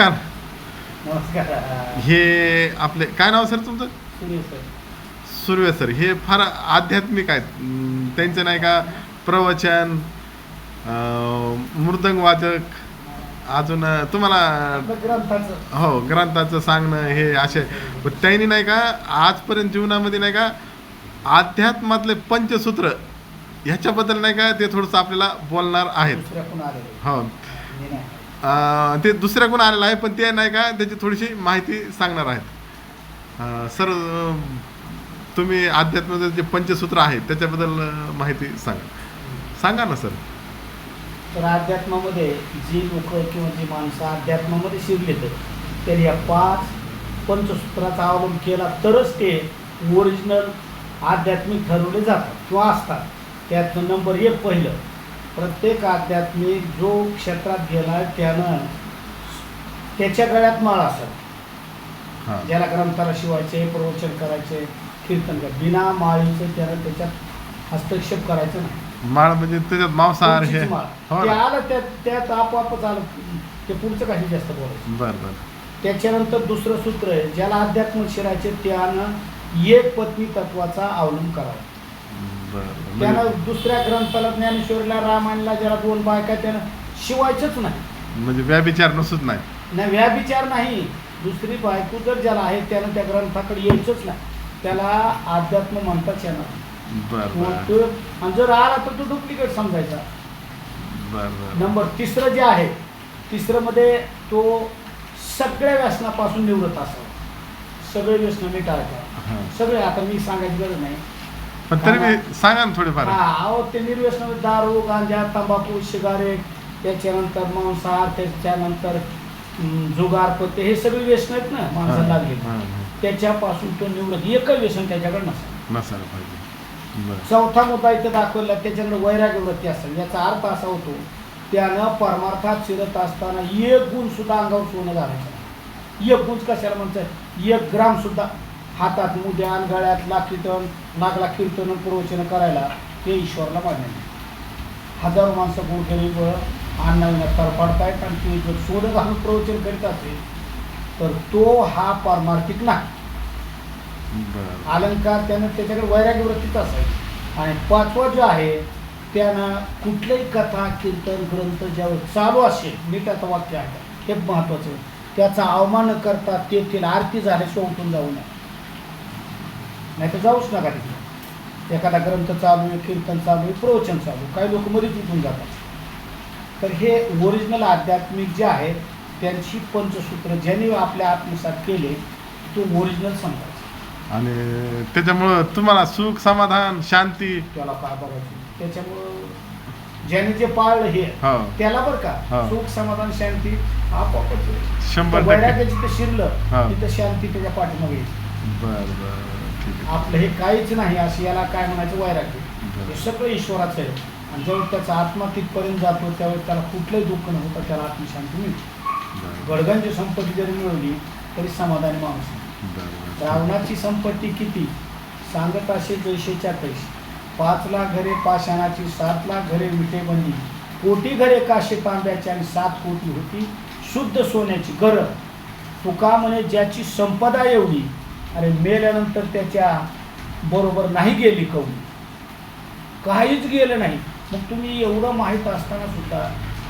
नमस्कार. नमस्कार. हे आपले काय नाव सर तुमचं? सुनील सर. सुर्वे सर हे फार आध्यात्मिक आहेत. अं, त्यांचं नाही का प्रवचन अं, मृदंग वाचक अजून अं, तुम्हाला आपलं ग्रंथाचं. हो ग्रंथाचं सांगणं हे असे. पण त्यांनी नाही का आजपर्यंत जीवनामध्ये नाही का अध्यात्मातले पंचसूत्र ह्याच्याबद्दल नाही का ते थोडंसं आपल्याला बोलणार आहेत. दुसऱ्या कोण आलेले? हो. ते दुसऱ्या कोण ते दुसऱ्याकडून आलेलं आहे पण ते नाही का त्याची थोडीशी माहिती सांगणार आहेत. सर तुम्ही अध्यात्माचं जे पंचसूत्र आहेत त्याच्याबद्दल माहिती सांगा. सांगा ना सर. तर अध्यात्मामध्ये जी लोक किंवा जी माणसं अध्यात्मामध्ये शिरलेत तर या पाच पंचसूत्राचा अवलंब केला तरच ते ओरिजिनल आध्यात्मिक ठरवले जातात किंवा असतात. त्यात नंबर एक पहिलं. प्रत्येक आध्यात्मिक जो क्षेत्रात गेला त्यानं त्याच्या गळ्यात माळ असत ज्याला ग्रंथाला शिवायचे प्रवचन करायचे कीर्तन कर. बिना माळीचं त्यानं त्याच्यात हस्तक्षेप करायचं नाही. माळ म्हणजे त्याच्यात मांसाहार हे. हो आलं त्यात त्यात आपोआपच आलं. ते पुढचं काही जास्त बोलायचं बरं बरं. त्याच्यानंतर दुसरं सूत्र आहे ज्याला अध्यात्म शिरायचे त्यानं एक पत्नी तत्वाचा अवलंब करावा. बरं त्यानं म्हणजे- दुसऱ्या ग्रंथाला ज्ञानेश्वरीला रामायणला ज्याला दोन बायका त्यानं शिवायचंच नाही. म्हणजे व्याभिचार नसूच नाही. व्याभिचार नाही. दुसरी बायको जर ज्याला आहे त्यानं त्या ग्रंथाकडे यायचंच नाही. त्याला अध्यात्म म्हणताच येणार नाही. बरं किंवा बरं तो आणि जर आला तर तो डुप्लिकेट समजायचा. बरं बरं. नंबर तिसरं जे आहे तिसरं मध्ये तो सगळ्या व्यसनापासून निवृत्त असावा. सगळे व्यसन मिटाळता हां. सगळे आता मी सांगायची गरज नाही. पण तरी मी सांगा ना थोडेफार. हा अहो ते निर्व्यसन दारू गांजा तंबाखू सिगारेट त्याच्यानंतर मांसाहार त्याच्यानंतर हम्म, जुगार पत्ते हे सगळे व्यसन आहेत ना माणसाला हां, लागले हां. त्याच्यापासून तो निवृत्त एकच व्यसन त्याच्याकडे नसतं. नसायला पाहिजे. बरं. चौथा मुद्दा इथं दाखवला त्याच्याकडे वैराग्य वृत्ती असेल याचा अर्थ असा होतो त्यानं परमार्थात शिरत असताना एक गुण सुद्धा अंगावर सोनं घालायचं नाही. एक गुण कशाला म्हणतात? एक ग्राम सुद्धा हातात मुद्यान गळ्यात लाकीटन नागला कीर्तन प्रवचन करायला ते ईश्वरला मान्य नाही. हजारो माणसं गुण गरीब अन्नाविना तरफडतायत आणि ते जर सोनं घालून प्रवचन करीत असेल तर तो हा पारमार्थिक नाही. अलंकार त्यानं त्याच्याकडे वैराग्य वृत्तीच असायची. आणि पाचवा जो आहे त्यानं कुठल्याही कथा कीर्तन ग्रंथ ज्यावेळी चालू असेल नीटाचं वाक्य आहे हे महत्वाचं आहे. त्याचा अवमान करता तेथील आरती झाल्याशिवाय उठून जाऊ नये. नाही तर जाऊच नका तिथे एखादा ग्रंथ चालू आहे कीर्तन चालू आहे प्रवचन चालू. काही लोक मध्येच उठून जातात तर हे ओरिजिनल आध्यात्मिक जे आहे त्यांची पंचसूत्र ज्यांनी आपल्या आत्मसात केले तो ओरिजिनल समजायचा आणि त्याच्यामुळं तुम्हाला सुख समाधान शांती त्याला बघायचं त्याच्यामुळं ज्याने जे पाळलं हे हो त्याला बरं का हा. सुख समाधान शांती आपोआपच. शंभर टक्के शिरलं हा. तिथं शांती त्याच्या पाठीमागे येईल. बरं बरं ठीक आहे. आपलं हे काहीच नाही असं याला काय म्हणायचं वैराग्य. हे. सगळं ईश्वराचं आहे. आणि ज्यावेळी त्याचा आत्मा तिथपर्यंत जातो त्यावेळी त्याला कुठलंही दुःख न होता त्याला आत्मशांती मिळते. बरं. गडगंज संपत्ती जरी मिळवली तरी समाधानी माणूस. रावणाची संपत्ती किती? सांगत असे जैशेच्या पैसे. पाच लाख घरे पाषाणाची सात लाख घरे विटेबंदी कोटी घरे काशे तांब्याची आणि सात कोटी होती शुद्ध सोन्याची गरज. तुका म्हणे ज्याची संपदा एवढी अरे मेल्यानंतर त्याच्या बरोबर नाही गेली कवली काहीच गेलं नाही. मग तुम्ही एवढं माहीत असताना सुद्धा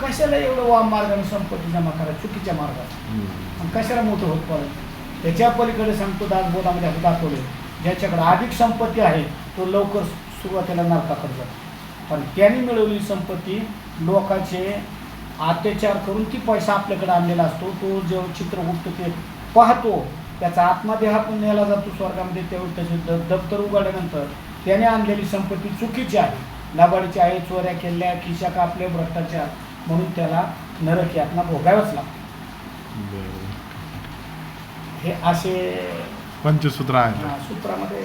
कशाला एवढं वाम मार्गाने संपत्ती जमा करा? चुकीच्या. आणि कशाला मोठं होत पडत त्याच्या पलीकडे सांगतो दासबोधामध्ये असं दाखवले ज्याच्याकडे अधिक संपत्ती आहे तो लवकर सुरुवातीला नरकाकडे जातो. पण त्यांनी मिळवलेली संपत्ती लोकांचे अत्याचार करून ती पैसा आपल्याकडे आणलेला असतो. तो जेव्हा चित्रगुप्त ते पाहतो त्याचा आत्मदेह पण नेला जातो स्वर्गामध्ये. तेव्हा त्याचे दप्तर उघडल्यानंतर त्याने आणलेली संपत्ती चुकीची आहे. लाबाडीची आहे चोऱ्या केल्या खिशा कापल्या भ्रष्टाचार म्हणून त्याला नरक यातना भोगावंच लागतं. हे असे पंचसूत्र आहे. सूत्रामध्ये